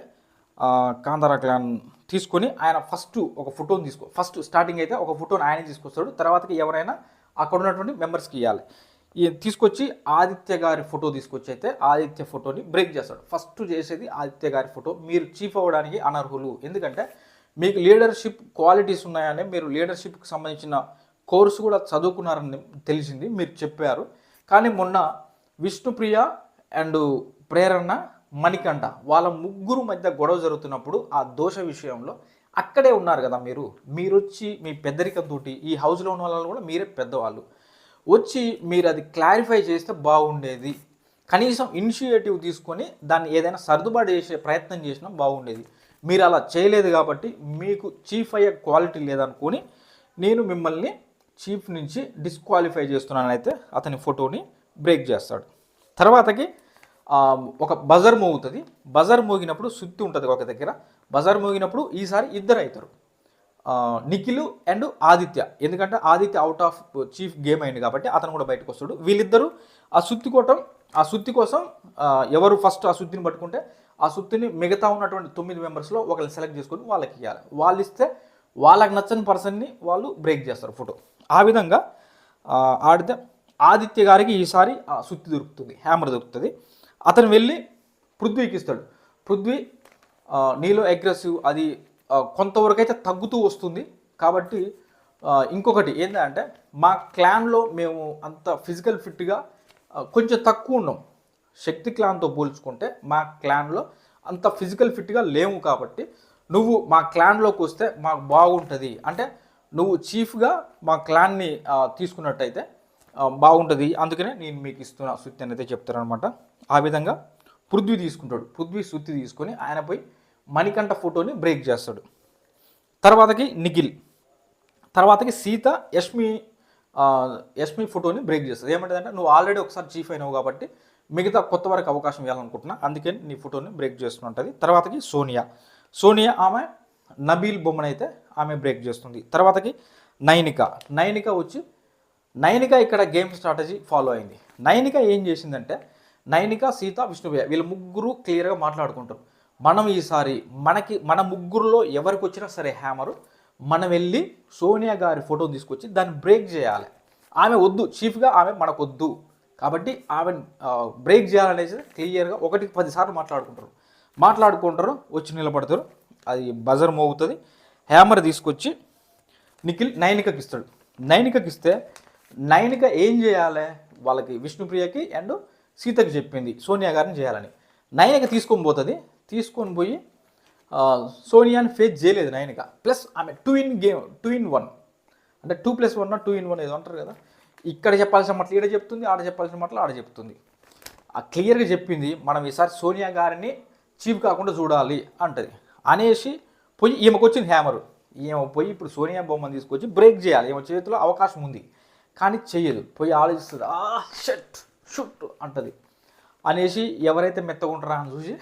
కాంతారా క్లాన్ తీసుకొని ఆయన ఫస్ట్ ఒక ఫోటోని తీసుకో ఫస్ట్ స్టార్టింగ్ అయితే ఒక ఫోటోని ఆయన తీసుకొస్తాడు. తర్వాతకి ఎవరైనా అక్కడ ఉన్నటువంటి మెంబర్స్కి ఇవ్వాలి ఈ తీసుకొచ్చి ఆదిత్య గారి ఫోటో తీసుకొచ్చి అయితే ఆదిత్య ఫోటోని బ్రేక్ చేస్తాడు. ఫస్ట్ చేసేది ఆదిత్య గారి ఫోటో. మీరు చీఫ్ అవ్వడానికి అనర్హులు. ఎందుకంటే మీకు లీడర్షిప్ క్వాలిటీస్ ఉన్నాయని మీరు లీడర్షిప్కి సంబంధించిన కోర్సు కూడా చదువుకున్నారని తెలిసింది. మీరు చెప్పారు. కానీ మొన్న విష్ణుప్రియ అండ్ ప్రేరణ మణికంఠ. వాళ్ళ ముగ్గురు మధ్య గొడవ జరుగుతున్నప్పుడు ఆ దోష విషయంలో అక్కడే ఉన్నారు కదా మీరు. మీరు వచ్చి మీ పెద్దరికంతో ఈ హౌస్లో ఉన్న వాళ్ళు కూడా మీరే పెద్దవాళ్ళు. వచ్చి మీరు అది క్లారిఫై చేస్తే బాగుండేది. కనీసం ఇనిషియేటివ్ తీసుకొని దాన్ని ఏదైనా సర్దుబాటు చేసే ప్రయత్నం చేసినా బాగుండేది. మీరు అలా చేయలేదు కాబట్టి మీకు చీఫ్ అయ్యే క్వాలిటీ లేదనుకొని నేను మిమ్మల్ని చీఫ్ నుంచి డిస్క్వాలిఫై చేస్తున్నానైతే అతని ఫోటోని బ్రేక్ చేస్తాడు. తర్వాతకి ఒక బజర్ మోగుతుంది. బజర్ మోగినప్పుడు సుత్తి ఉంటుంది ఒక దగ్గర. బజర్ మోగినప్పుడు ఈసారి ఇద్దరు అవుతారు నిఖిలు నిఖిల్ అండ్ ఆదిత్య. ఎందుకంటే Aditya out of chief game అయింది కాబట్టి అతను కూడా బయటకు వస్తాడు. వీళ్ళిద్దరూ ఆ సుత్తి కొట్టం ఆ సుత్తి కోసం ఎవరు ఫస్ట్ ఆ సుత్తిని పట్టుకుంటే ఆ సుత్తిని మిగతా ఉన్నటువంటి తొమ్మిది మెంబర్స్లో ఒకరిని సెలెక్ట్ చేసుకొని వాళ్ళకి ఇవ్వాలి వాళ్ళు ఇస్తే వాళ్ళకి నచ్చని పర్సన్ని వాళ్ళు బ్రేక్ చేస్తారు ఫోటో ఆ విధంగా ఆడితే ఆదిత్య గారికి ఈసారి ఆ సుత్తి దొరుకుతుంది. హ్యామర్ దొరుకుతుంది. అతను వెళ్ళి పృథ్వీకి ఇస్తాడు. పృథ్వీ నీలో అగ్రెసివ్ అది కొంతవరకు అయితే తగ్గుతూ వస్తుంది. కాబట్టి ఇంకొకటి ఏంటంటే మా క్లాన్లో మేము అంత ఫిజికల్ ఫిట్గా కొంచెం తక్కువ ఉన్నాం. శక్తి క్లాన్తో పోల్చుకుంటే మా క్లాన్లో అంత ఫిజికల్ ఫిట్గా లేవు కాబట్టి నువ్వు మా క్లాన్లోకి వస్తే మాకు బాగుంటుంది. అంటే నువ్వు చీఫ్గా మా క్లాన్ని తీసుకున్నట్టయితే బాగుంటుంది. అందుకనే నేను మీకు ఇస్తున్న సుత్తి అనేది చెప్తారనమాట ఆ విధంగా పృథ్వీ తీసుకుంటాడు. పృథ్వీ సుత్తి తీసుకొని ఆయన పోయి మణికంఠ ఫోటోని బ్రేక్ చేస్తాడు. తర్వాతకి నిఖిల్. తర్వాతకి సీత యష్మి యష్మి ఫోటోని బ్రేక్ చేస్తుంది ఏమంటుందంటే నువ్వు ఆల్రెడీ ఒకసారి చీఫ్ అయినావు కాబట్టి మిగతా కొత్త వారికి అవకాశం ఇవ్వాలనుకుంటున్నా. అందుకని నీ ఫోటోని బ్రేక్ చేస్తుంటుంది తర్వాతకి సోనియా. సోనియా ఆమె నబీల్ బొమ్మనైతే ఆమె బ్రేక్ చేస్తుంది. తర్వాతకి నైనిక. నైనిక వచ్చి నైనిక ఇక్కడ గేమ్ స్ట్రాటజీ ఫాలో అయింది. నైనిక ఏం చేసిందంటే నైనిక సీత విష్ణుప్రియ వీళ్ళ ముగ్గురు క్లియర్గా మాట్లాడుకుంటారు. మనం ఈసారి మనకి మన ముగ్గురులో ఎవరికి వచ్చినా సరే హ్యామరు మనం వెళ్ళి సోనియా గారి ఫోటో తీసుకొచ్చి దాన్ని బ్రేక్ చేయాలి. ఆమె వద్దు చీఫ్గా ఆమె మనకు వద్దు కాబట్టి ఆమె బ్రేక్ చేయాలనేసి క్లియర్గా ఒకటికి పదిసార్లు మాట్లాడుకుంటారు. మాట్లాడుకుంటారు వచ్చి నిలబడతారు. అది బజర్ మోగుతుంది. హ్యామర్ తీసుకొచ్చి నిఖిల్ నైనికకి ఇస్తాడు. నైనికకి ఇస్తే నైన్గా ఏం చేయాలి? వాళ్ళకి విష్ణుప్రియకి అండ్ సీతకి చెప్పింది సోనియా గారిని చేయాలని. నైన్గా తీసుకొని పోతుంది. తీసుకొని పోయి సోనియాని ఫేస్ చేయలేదు నైనిక. ప్లస్ ఆమె two in game two in one అంటే two plus one two in one ఏదో అంటారు కదా. ఇక్కడ చెప్పాల్సిన మాటలు ఈడ చెప్తుంది ఆడ చెప్పాల్సిన మాటలు ఆడ చెప్తుంది. ఆ క్లియర్గా చెప్పింది మనం ఈసారి సోనియా గారిని చీఫ్ కాకుండా చూడాలి అంటది. అనేసి పోయి ఈమెకు వచ్చింది హ్యామరు ఈమె పోయి ఇప్పుడు సోనియా బొమ్మను తీసుకొచ్చి బ్రేక్ చేయాలి. ఈమె చేతిలో అవకాశం ఉంది. కానీ చెయ్యదు పోయి ఆలోచిస్తుంది ఆ షట్ షుట్ అంటది. అనేసి ఎవరైతే మెత్తగుంటారా అని చూసి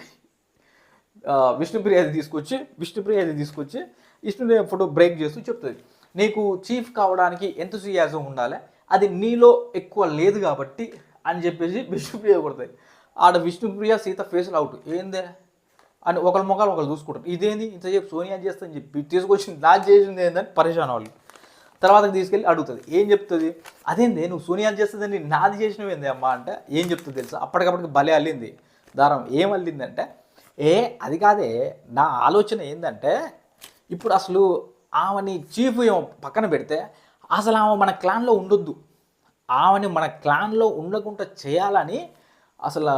విష్ణుప్రియ అది తీసుకొచ్చి విష్ణుప్రియ అది తీసుకొచ్చి విష్ణుప్రియ ఫోటో బ్రేక్ చేస్తూ చెప్తుంది. నీకు చీఫ్ కావడానికి ఎంత సుయాసం ఉండాలి? అది నీలో ఎక్కువ లేదు కాబట్టి అని చెప్పేసి విష్ణుప్రియ కొడతాయి ఆడ విష్ణుప్రియ సీత ఫేస్లో అవుట్. ఏందే? అని ఒకళ్ళ ముఖాలు ఒకరు చూసుకుంటారు. ఇదేంది? ఇంతసేపు సోనియా చేస్తుందని చెప్పి తీసుకొచ్చింది. నా చేసింది ఏందని? పరేషాన్ వాళ్ళు. తర్వాత తీసుకెళ్ళి అడుగుతుంది. ఏం చెప్తుంది? అదేంది? నువ్వు సోనియా చేస్తుందని నాది చేసినవేంది అమ్మ అంటే ఏం చెప్తుంది తెలుసా? అప్పటికప్పటికి భలే అల్లింది. దారం ఏం అల్లిందంటే ఏ అది కాదే నా ఆలోచన ఏంటంటే ఇప్పుడు అసలు ఆమెని చీఫ్ ఏమో పక్కన పెడితే అసలు ఆమె మన క్లాన్లో ఉండొద్దు. ఆమెని మన క్లాన్లో ఉండకుండా చేయాలని అసలు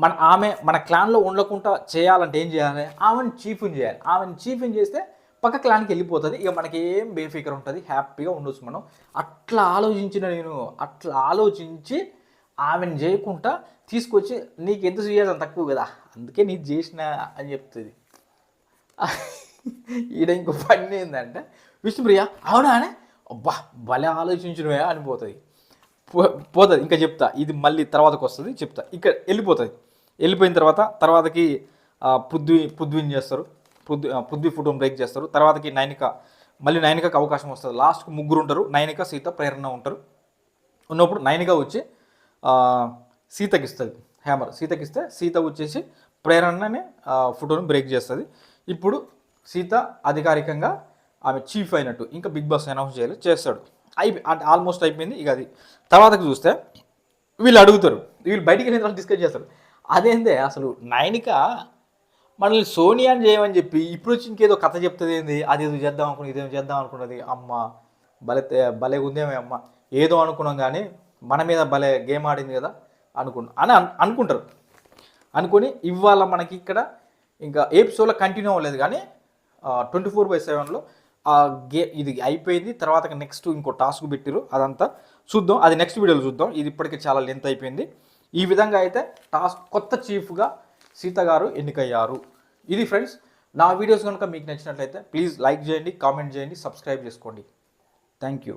మన ఆమె మన క్లాన్లో ఉండకుండా చేయాలంటే ఏం చేయాలి? ఆమెను చీఫ్ని చేయాలి. ఆమెను చీఫ్ని చేస్తే పక్క క్లాన్కి వెళ్ళిపోతుంది. ఇక మనకి ఏం బేఫికర్ ఉంటుంది. హ్యాపీగా ఉండొచ్చు మనం. అట్లా ఆలోచించిన నేను అట్లా ఆలోచించి ఆమెను చేయకుండా తీసుకొచ్చి నీకు ఎంత చేయాలి అంత తక్కువ కదా. అందుకే నీకు చేసిన అని చెప్తుంది. ఈడ ఇంకో పని ఏంటంటే విష్ణుప్రియ అవునా అనే? అబ్బా భలే ఆలోచించినవే అని పోతుంది. పో- పోతుంది. ఇంకా చెప్తా. ఇది మళ్ళీ తర్వాతకు వస్తుంది. చెప్తా. ఇక్కడ వెళ్ళిపోతుంది. వెళ్ళిపోయిన తర్వాత తర్వాతకి పుద్వి పుద్విన్ చేస్తారు. పృథ్వీ పృథ్వీ ఫోటోని బ్రేక్ చేస్తారు. తర్వాతకి నైనిక మళ్ళీ నైనికకి అవకాశం వస్తుంది. లాస్ట్కి ముగ్గురు ఉంటారు నైనిక సీత ప్రేరణ ఉంటారు. ఉన్నప్పుడు నైనిక వచ్చి సీతకి ఇస్తుంది. హ్యామర్ సీతకి ఇస్తే సీత వచ్చేసి ప్రేరణని ఫోటోని బ్రేక్ చేస్తుంది. ఇప్పుడు సీత అధికారికంగా ఆమె చీఫ్ అయినట్టు ఇంకా బిగ్ బాస్ అనౌన్స్ చేయాలి చేస్తాడు. అయిపోయి ఆల్మోస్ట్ అయిపోయింది ఇక అది. తర్వాతకి చూస్తే వీళ్ళు అడుగుతారు. వీళ్ళు బయటికి వెళ్ళిన తర్వాత డిస్కస్ చేస్తారు. అదేందే అసలు నైనిక మనల్ని సోనియాని చేయమని చెప్పి ఇప్పుడు వచ్చి ఇంకేదో కథ చెప్తుంది ఏంది? అది ఏదో చేద్దాం అనుకున్నది ఇదేదో చేద్దాం అనుకున్నది. అమ్మ భలే తే- భలే ఉందేమే అమ్మ. ఏదో అనుకున్నాం కానీ మన మీద భలే గేమ్ ఆడింది కదా అనుకున్నా. అని అనుకుంటారు. అనుకొని ఇవాళ మనకి ఇక్కడ ఇంకా ఎపిసోడ్లో కంటిన్యూ అవ్వలేదు కానీ ట్వంటీ ఫోర్ బై సెవెన్లో ఆ గే ఇది అయిపోయింది. తర్వాత నెక్స్ట్ ఇంకో టాస్క్ పెట్టిరు అదంతా చూద్దాం. అది నెక్స్ట్ వీడియోలో చూద్దాం. ఇది ఇప్పటికే చాలా లెంత్ అయిపోయింది. ఈ విధంగా అయితే టాస్క్ కొత్త చీఫ్గా సీత గారు ఎన్నికయ్యారు. ఇది ఫ్రెండ్స్ నా వీడియోస్ కనుక మీకు నచ్చినట్లయితే ప్లీజ్ లైక్ చేయండి కామెంట్ చేయండి సబ్స్క్రైబ్ చేసుకోండి. Thank you.